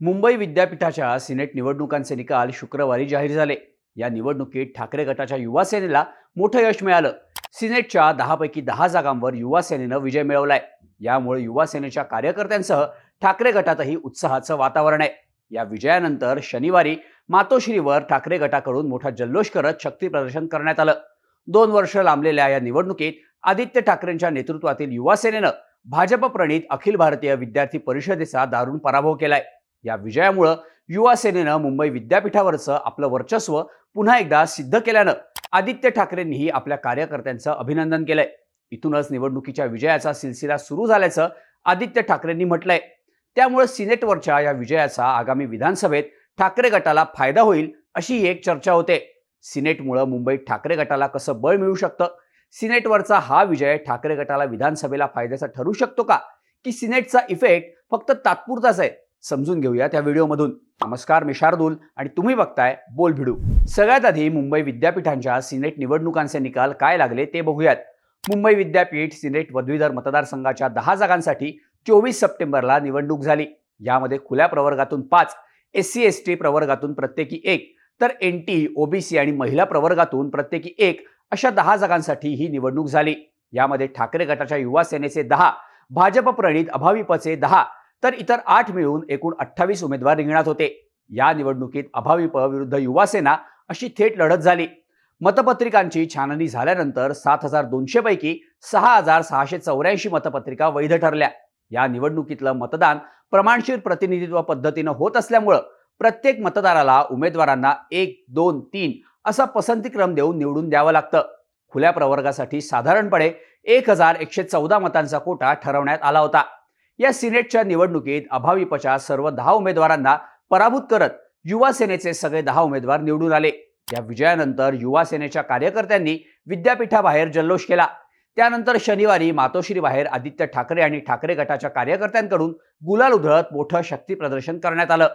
मुंबई विद्यापीठाच्या सिनेट निवडणुकांचे निकाल शुक्रवारी जाहीर झाले. या निवडणुकीत ठाकरे गटाच्या युवासेनेला मोठं यश मिळालं. सिनेटच्या दहापैकी दहा जागांवर युवासेनेनं विजय मिळवलाय. यामुळे युवासेनेच्या कार्यकर्त्यांसह ठाकरे गटातही उत्साहाचं वातावरण आहे. या विजयानंतर शनिवारी मातोश्रीवर ठाकरे गटाकडून मोठा जल्लोष करत शक्ती प्रदर्शन करण्यात आलं. दोन वर्ष लांबलेल्या या निवडणुकीत आदित्य ठाकरेंच्या नेतृत्वातील युवासेनेनं भाजप प्रणित अखिल भारतीय विद्यार्थी परिषदेचा दारुण पराभव केलाय. या विजयामुळं युवा सेनेनं मुंबई विद्यापीठावरचं आपलं वर्चस्व पुन्हा एकदा सिद्ध केल्यानं आदित्य ठाकरेंनीही आपल्या कार्यकर्त्यांचं अभिनंदन केलंय. इथूनच निवडणुकीच्या विजयाचा सिलसिला सुरू झाल्याचं आदित्य ठाकरेंनी म्हटलंय. त्यामुळे सिनेटवरच्या या विजयाचा आगामी विधानसभेत ठाकरे गटाला फायदा होईल अशी एक चर्चा होते. सिनेटमुळं मुंबईत ठाकरे गटाला कसं बळ मिळू शकतं? सिनेटवरचा हा विजय ठाकरे गटाला विधानसभेला फायद्याचा ठरू शकतो का? की सिनेटचा इफेक्ट फक्त तात्पुरताच आहे? समजून घेऊया त्या व्हिडिओमधून. नमस्कार मी शार्दूल आणि तुम्ही बघताय बोल भिडू. सगळ्यात आधी मुंबई विद्यापीठांच्या सिनेट निवडणुकांचे निकाल काय लागले ते बघूयात. मुंबई विद्यापीठ सिनेट पदवीधर मतदारसंघाच्या दहा जागांसाठी चोवीस सप्टेंबरला निवडणूक झाली. यामध्ये खुल्या प्रवर्गातून पाच एस सी एस टी प्रवर्गातून प्रत्येकी एक तर एन टी ओबीसी आणि महिला प्रवर्गातून प्रत्येकी एक अशा दहा जागांसाठी ही निवडणूक झाली. यामध्ये ठाकरे गटाच्या युवा सेनेचे दहा भाजप प्रणित अभाविपचे दहा तर इतर आठ मिळून एकूण अठ्ठावीस उमेदवार रिंगणात होते. या निवडणुकीत अभाविप विरुद्ध युवासेना अशी थेट लढत झाली. मतपत्रिकांची छाननी झाल्यानंतर सात हजार दोनशे पैकी सहा हजार सहाशे चौऱ्याऐंशी मतपत्रिका वैध ठरल्या. या निवडणुकीतलं मतदान प्रमाणशीर प्रतिनिधित्व पद्धतीनं होत असल्यामुळं प्रत्येक मतदाराला उमेदवारांना एक दोन तीन असा पसंतीक्रम देऊन निवडून द्यावं लागतं. खुल्या प्रवर्गासाठी साधारणपणे एक हजार एकशे चौदा मतांचा कोटा ठरवण्यात आला होता. या सिनेटच्या निवडणुकीत अभाविपच्या सर्व दहा उमेदवारांना पराभूत करत युवा सेनेचे सगळे दहा उमेदवार निवडून आले. या विजयानंतर युवा सेनेच्या कार्यकर्त्यांनी विद्यापीठाबाहेर जल्लोष केला. त्यानंतर शनिवारी मातोश्री बाहेर आदित्य ठाकरे आणि ठाकरे गटाच्या कार्यकर्त्यांकडून गुलाल उधळत मोठं शक्ती प्रदर्शन करण्यात आलं.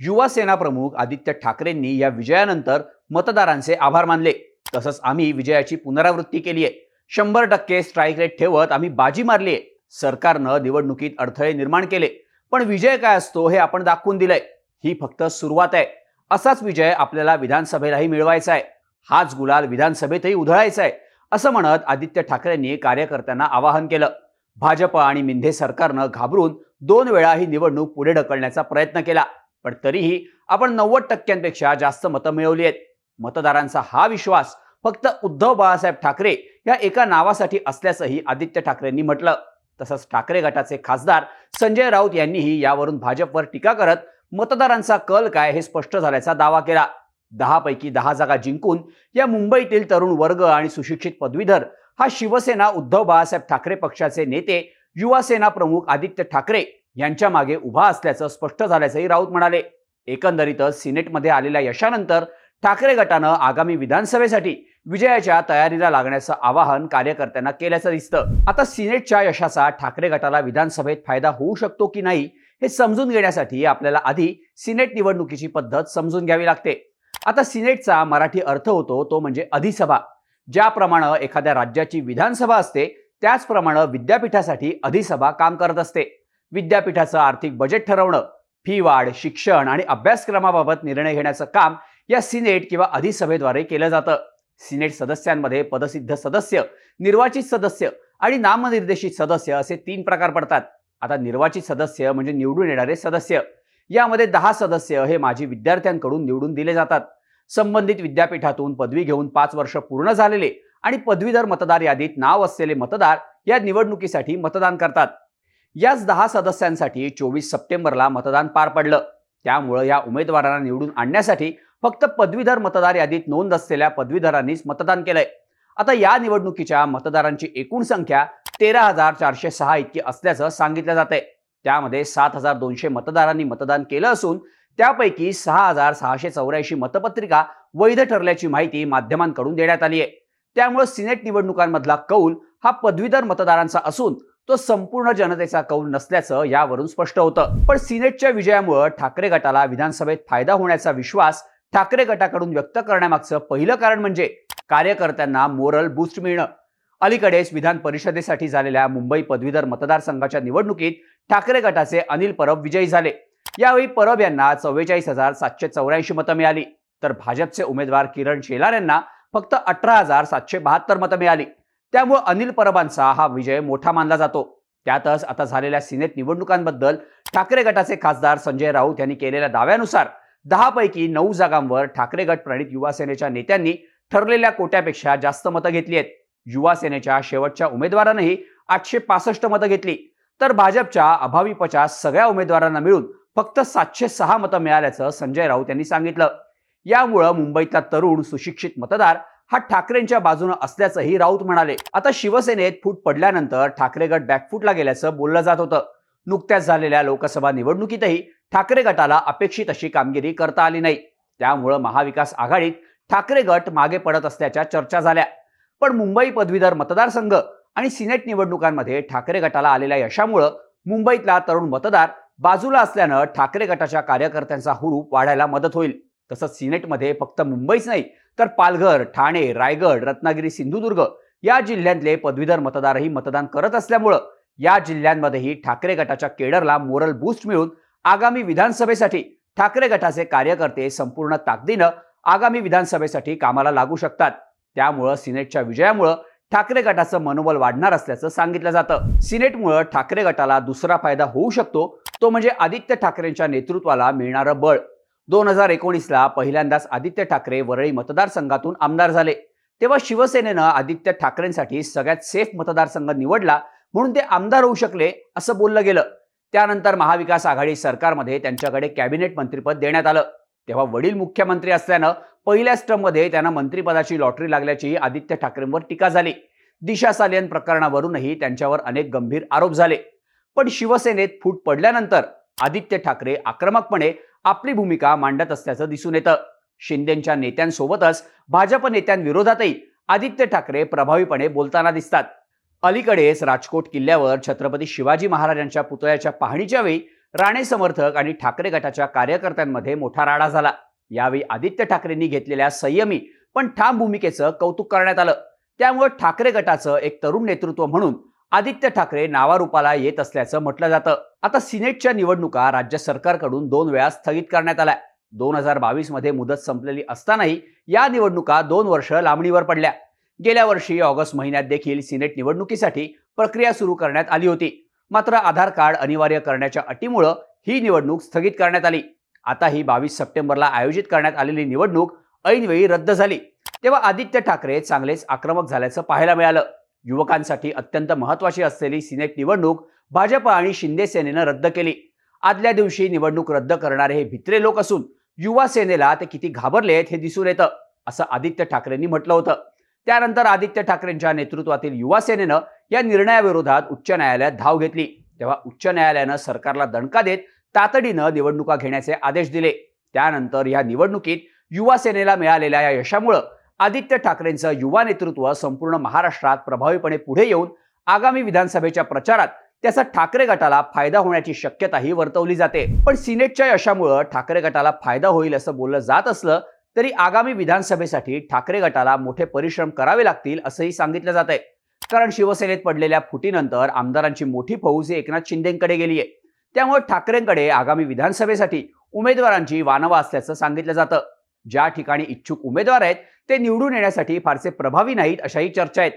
युवा सेना प्रमुख आदित्य ठाकरेंनी या विजयानंतर मतदारांचे आभार मानले. तसंच आम्ही विजयाची पुनरावृत्ती केली आहे शंभर टक्के स्ट्राईक रेट ठेवत आम्ही बाजी मारली आहे सरकारनं निवडणुकीत अडथळे निर्माण केले. पण विजय काय असतो हे आपण दाखवून दिलंय. ही फक्त सुरुवात आहे. असाच विजय आपल्याला विधानसभेलाही मिळवायचा आहे. हाच गुलाल विधानसभेतही उधळायचा आहे. असं म्हणत आदित्य ठाकरेंनी कार्यकर्त्यांना आवाहन केलं. भाजप आणि मिंधे सरकारनं घाबरून दोन वेळा ही निवडणूक पुढे ढकलण्याचा प्रयत्न केला. पण तरीही आपण नव्वद टक्क्यांपेक्षा जास्त मतं मिळवली आहेत. मतदारांचा हा विश्वास फक्त उद्धव बाळासाहेब ठाकरे या एका नावासाठी असल्याचंही आदित्य ठाकरेंनी म्हटलं. तसंच ठाकरे गटाचे खासदार संजय राऊत यांनीही यावरून भाजपवर टीका करत मतदारांचा कल काय हे स्पष्ट झाल्याचा दावा केला. दहा पैकी दहा जागा जिंकून या मुंबईतील तरुण वर्ग आणि सुशिक्षित पदवीधर हा शिवसेना उद्धव बाळासाहेब ठाकरे पक्षाचे नेते युवासेना प्रमुख आदित्य ठाकरे यांच्या मागे उभा असल्याचं स्पष्ट झाल्याचंही राऊत म्हणाले. एकंदरीतच सिनेटमध्ये आलेल्या यशानंतर ठाकरे गटानं आगामी विधानसभेसाठी विजयाच्या तयारीला लागण्याचं आवाहन कार्यकर्त्यांना केल्याचं दिसतं. आता सिनेटच्या यशाचा ठाकरे गटाला विधानसभेत फायदा होऊ शकतो की नाही हे समजून घेण्यासाठी आपल्याला आधी सिनेट निवडणुकीची पद्धत समजून घ्यावी लागते. आता सिनेटचा मराठी अर्थ होतो तो म्हणजे अधिसभा. ज्याप्रमाणे एखाद्या राज्याची विधानसभा असते त्याचप्रमाणे विद्यापीठासाठी अधिसभा काम करत असते. विद्यापीठाचं आर्थिक बजेट ठरवणं फी वाढ शिक्षण आणि अभ्यासक्रमाबाबत निर्णय घेण्याचं काम या सिनेट किंवा अधिसभेद्वारे केलं जातं. सिनेट सदस्यांमध्ये पदसिद्ध सदस्य निर्वाचित सदस्य आणि नामनिर्देशित सदस्य असे तीन प्रकार पडतात. आता निर्वाचित सदस्य म्हणजे निवडून येणारे सदस्य. यामध्ये दहा सदस्य हे माजी विद्यार्थ्यांकडून निवडून दिले जातात. संबंधित विद्यापीठातून पदवी घेऊन पाच वर्ष पूर्ण झालेले आणि पदवीधर मतदार यादीत नाव असलेले मतदार या निवडणुकीसाठी मतदान करतात. याच दहा सदस्यांसाठी चोवीस सप्टेंबरला मतदान पार पडलं. त्यामुळं या उमेदवारांना निवडून आणण्यासाठी फक्त पदवीधर मतदार यादीत नोंद असलेल्या पदवीधरांनीच मतदान केलंय. आता या निवडणुकीच्या मतदारांची एकूण संख्या तेरा हजार चारशे सहा इतकी असल्याचं सांगितलं जात आहे त्यामध्ये सात हजार दोनशे मतदारांनी मतदान केलं असून त्यापैकी सहा हजार सहाशे चौऱ्याऐंशी मतपत्रिका वैध ठरल्याची माहिती माध्यमांकडून देण्यात आली आहे त्यामुळे सिनेट निवडणुकांमधला कौल हा पदवीधर मतदारांचा असून तो संपूर्ण जनतेचा कौल नसल्याचं यावरून स्पष्ट होतं. पण सिनेटच्या विजयामुळे ठाकरे गटाला विधानसभेत फायदा होण्याचा विश्वास ठाकरे गटाकडून व्यक्त करण्यामागचं पहिलं कारण म्हणजे कार्यकर्त्यांना मोरल बूस्ट मिळणं. अलीकडेच विधान परिषदेसाठी झालेल्या मुंबई पदवीधर मतदारसंघाच्या निवडणुकीत ठाकरे गटाचे अनिल परब विजयी झाले. यावेळी परब यांना चव्वेचाळीस हजार सातशे चौऱ्याऐंशी मतं मिळाली. तर भाजपचे उमेदवार किरण शेलार यांना फक्त अठरा हजार सातशे बहात्तर मतं मिळाली. त्यामुळे अनिल परबांचा हा विजय मोठा मानला जातो. त्यातच आता झालेल्या सिनेट निवडणुकांबद्दल ठाकरे गटाचे खासदार संजय राऊत यांनी केलेल्या दाव्यानुसार दहापैकी नऊ जागांवर ठाकरे गट प्रणित युवा सेनेच्या नेत्यांनी ठरलेल्या कोट्यापेक्षा जास्त मतं घेतली आहेत. युवा सेनेच्या शेवटच्या उमेदवारानंही आठशे पासष्ट मतं घेतली. तर भाजपच्या अभावी पचास सगळ्या उमेदवारांना मिळून फक्त सातशे सहा मतं मिळाल्याचं संजय राऊत यांनी सांगितलं. यामुळं मुंबईतला तरुण सुशिक्षित मतदार हा ठाकरेंच्या बाजूनं असल्याचंही राऊत म्हणाले. आता शिवसेनेत फूट पडल्यानंतर ठाकरे गट बॅकफूटला गेल्याचं बोललं जात होतं. नुकत्याच झालेल्या लोकसभा निवडणुकीतही ठाकरे गटाला अपेक्षित अशी कामगिरी करता आली नाही. त्यामुळं महाविकास आघाडीत ठाकरे गट मागे पडत असल्याच्या चर्चा झाल्या. पण मुंबई पदवीधर मतदारसंघ आणि सिनेट निवडणुकांमध्ये ठाकरे गटाला आलेल्या यशामुळं मुंबईतला तरुण मतदार बाजूला असल्यानं ठाकरे गटाच्या कार्यकर्त्यांचा हुरूप वाढायला मदत होईल. तसंच सिनेटमध्ये फक्त मुंबईच नाही तर पालघर ठाणे रायगड रत्नागिरी सिंधुदुर्ग या जिल्ह्यातले पदवीधर मतदारही मतदान करत असल्यामुळं या जिल्ह्यांमध्येही ठाकरे गटाच्या केडरला मोरल बूस्ट मिळून आगामी विधानसभेसाठी ठाकरे गटाचे कार्यकर्ते संपूर्ण ताकदीनं आगामी विधानसभेसाठी कामाला लागू शकतात. त्यामुळं सिनेटच्या विजयामुळं ठाकरे गटाचं मनोबल वाढणार असल्याचं सांगितलं जातं. सिनेटमुळं ठाकरे गटाला दुसरा फायदा होऊ शकतो तो म्हणजे आदित्य ठाकरेंच्या नेतृत्वाला मिळणारं बळ. दोन हजार एकोणीसला पहिल्यांदाच आदित्य ठाकरे वरळी मतदारसंघातून आमदार झाले. तेव्हा शिवसेनेनं आदित्य ठाकरेंसाठी सगळ्यात सेफ मतदारसंघ निवडला म्हणून ते आमदार होऊ शकले असं बोललं गेलं. त्यानंतर महाविकास आघाडी सरकारमध्ये त्यांच्याकडे कॅबिनेट मंत्रीपद देण्यात आलं. तेव्हा वडील मुख्यमंत्री असल्यानं पहिल्याच टर्ममध्ये त्यांना मंत्रिपदाची लॉटरी लागल्याची आदित्य ठाकरेंवर टीका झाली. दिशा सालियन प्रकरणावरूनही त्यांच्यावर अनेक गंभीर आरोप झाले. पण शिवसेनेत फूट पडल्यानंतर आदित्य ठाकरे आक्रमकपणे आपली भूमिका मांडत असल्याचं दिसून येतं. शिंदेच्या नेत्यांसोबतच भाजप नेत्यांविरोधातही आदित्य ठाकरे प्रभावीपणे बोलताना दिसतात. अलीकडेच राजकोट किल्ल्यावर छत्रपती शिवाजी महाराजांच्या पुतळ्याच्या पाहणीच्या वेळी राणे समर्थक आणि ठाकरे गटाच्या कार्यकर्त्यांमध्ये मोठा राडा झाला. यावेळी आदित्य ठाकरेंनी घेतलेल्या संयमी पण ठाम भूमिकेचं कौतुक करण्यात आलं. त्यामुळे ठाकरे गटाचं एक तरुण नेतृत्व म्हणून आदित्य ठाकरे नावारूपाला येत असल्याचं म्हटलं जातं. आता सिनेटच्या निवडणुका राज्य सरकारकडून दोन वेळा स्थगित करण्यात आल्या. दोन हजार बावीसमध्ये मुदत संपलेली असतानाही या निवडणुका दोन वर्ष लांबणीवर पडल्या. गेल्या वर्षी ऑगस्ट महिन्यात देखील सिनेट निवडणुकीसाठी प्रक्रिया सुरू करण्यात आली होती. मात्र आधार कार्ड अनिवार्य करण्याच्या अटीमुळं ही निवडणूक स्थगित करण्यात आली. आता ही बावीस सप्टेंबरला आयोजित करण्यात आलेली निवडणूक ऐनवेळी रद्द झाली. तेव्हा आदित्य ठाकरे चांगलेच आक्रमक झाल्याचं पाहायला मिळालं. युवकांसाठी अत्यंत महत्वाची असलेली सिनेट निवडणूक भाजप आणि शिंदे सेनेनं रद्द केली. आदल्या दिवशी निवडणूक रद्द करणारे हे भित्रे लोक असून युवा सेनेला ते किती घाबरलेत हे दिसून येतं असं आदित्य ठाकरेंनी म्हटलं होतं. त्यानंतर आदित्य ठाकरेंच्या नेतृत्वातील युवा सेनेनं या निर्णयाविरोधात उच्च न्यायालयात धाव घेतली. तेव्हा उच्च न्यायालयानं सरकारला दणका देत तातडीनं निवडणुका घेण्याचे आदेश दिले. त्यानंतर या निवडणुकीत युवा सेनेला मिळालेल्या या यशामुळं आदित्य ठाकरेंचं युवा नेतृत्व संपूर्ण महाराष्ट्रात प्रभावीपणे पुढे येऊन आगामी विधानसभेच्या प्रचारात त्याचा ठाकरे गटाला फायदा होण्याची शक्यताही वर्तवली जाते. पण सिनेटच्या यशामुळं ठाकरे गटाला फायदा होईल असं बोललं जात असलं तरी आगामी विधानसभेसाठी ठाकरे गटाला मोठे परिश्रम करावे लागतील असंही सांगितलं जात आहे कारण शिवसेनेत पडलेल्या फुटीनंतर आमदारांची मोठी फौज ही एकनाथ शिंदेकडे गेली आहे त्यामुळे ठाकरेंकडे आगामी विधानसभेसाठी उमेदवारांची वानवा असल्याचं सांगितलं जातं. ज्या ठिकाणी इच्छुक उमेदवार आहेत ते निवडून येण्यासाठी फारसे प्रभावी नाहीत अशाही चर्चा आहेत.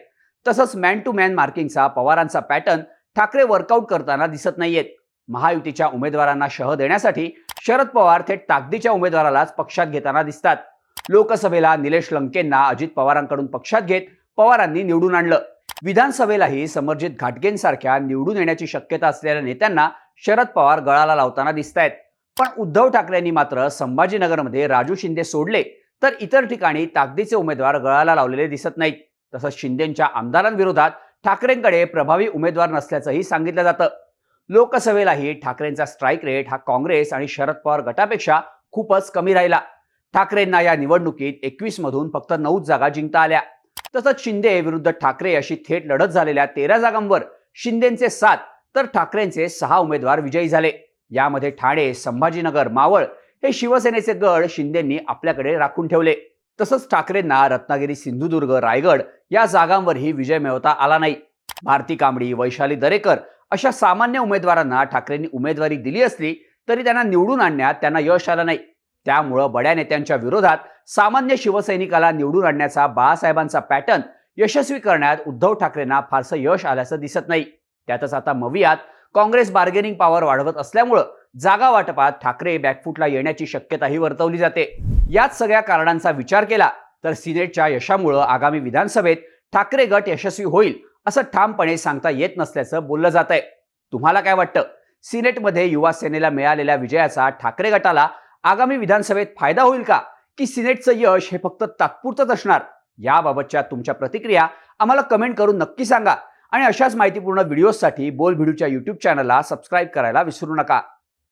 तसंच मॅन टू मॅन मार्किंगचा पवारांचा पॅटर्न ठाकरे वर्कआउट करताना दिसत नाहीयेत. महायुतीच्या उमेदवारांना शह देण्यासाठी शरद पवार थेट ताकदीच्या उमेदवारालाच पक्षात घेताना दिसतात. लोकसभेला निलेश लंकेंना अजित पवारांकडून पक्षात घेत पवारांनी निवडून आणलं. विधानसभेलाही समर्जित घाटगेंसारख्या निवडून येण्याची शक्यता असलेल्या नेत्यांना शरद पवार गळाला लावताना दिसत आहेत पण उद्धव ठाकरेंनी मात्र संभाजीनगरमध्ये राजू शिंदे सोडले तर इतर ठिकाणी ताकदीचे उमेदवार गळाला लावलेले दिसत नाहीत. तसंच शिंदेच्या आमदारांविरोधात ठाकरेंकडे प्रभावी उमेदवार नसल्याचंही सांगितलं जातं. लोकसभेलाही ठाकरेंचा स्ट्राईक रेट हा काँग्रेस आणि शरद पवार गटापेक्षा खूपच कमी राहिला. ठाकरेंना या निवडणुकीत एकवीस मधून फक्त नऊ जागा जिंकता आल्या. तसंच शिंदे विरुद्ध ठाकरे अशी थेट लढत झालेल्या तेरा जागांवर शिंदेचे सात तर ठाकरेंचे सहा उमेदवार विजयी झाले. यामध्ये ठाणे संभाजीनगर मावळ हे शिवसेनेचे गड शिंदेंनी आपल्याकडे राखून ठेवले. तसंच ठाकरेंना रत्नागिरी सिंधुदुर्ग रायगड या जागांवरही विजय मिळवता आला नाही. भारती कांबडी वैशाली दरेकर अशा सामान्य उमेदवारांना ठाकरेंनी उमेदवारी दिली असली तरी त्यांना निवडून आणण्यात त्यांना यश आलं नाही. त्यामुळं बड्या नेत्यांच्या विरोधात सामान्य शिवसैनिकाला निवडून आणण्याचा बाळासाहेबांचा पॅटर्न यशस्वी करण्यात उद्धव ठाकरेंना फारसं यश आल्याचं दिसत नाही. त्यातच आता मवियात काँग्रेस बार्गेनिंग पॉवर वाढवत असल्यामुळं जागा वाटपात ठाकरे बॅकफुटला येण्याची शक्यताही वर्तवली जाते. याच सगळ्या कारणांचा विचार केला तर सिनेटच्या यशामुळं आगामी विधानसभेत ठाकरे गट यशस्वी होईल असं ठामपणे सांगता येत नसल्याचं बोललं जात आहे तुम्हाला काय वाटतं? सिनेटमध्ये युवा सेनेला मिळालेल्या विजयाचा ठाकरे गटाला आगामी विधानसभेत फायदा होईल का? की सिनेटचं यश हे फक्त तात्पुरतंच असणार? याबाबतच्या तुमच्या प्रतिक्रिया आम्हाला कमेंट करून नक्की सांगा. आणि अशाच माहितीपूर्ण व्हिडिओजसाठी बोल भिडूच्या यूट्यूब चॅनलला सबस्क्राईब करायला विसरू नका.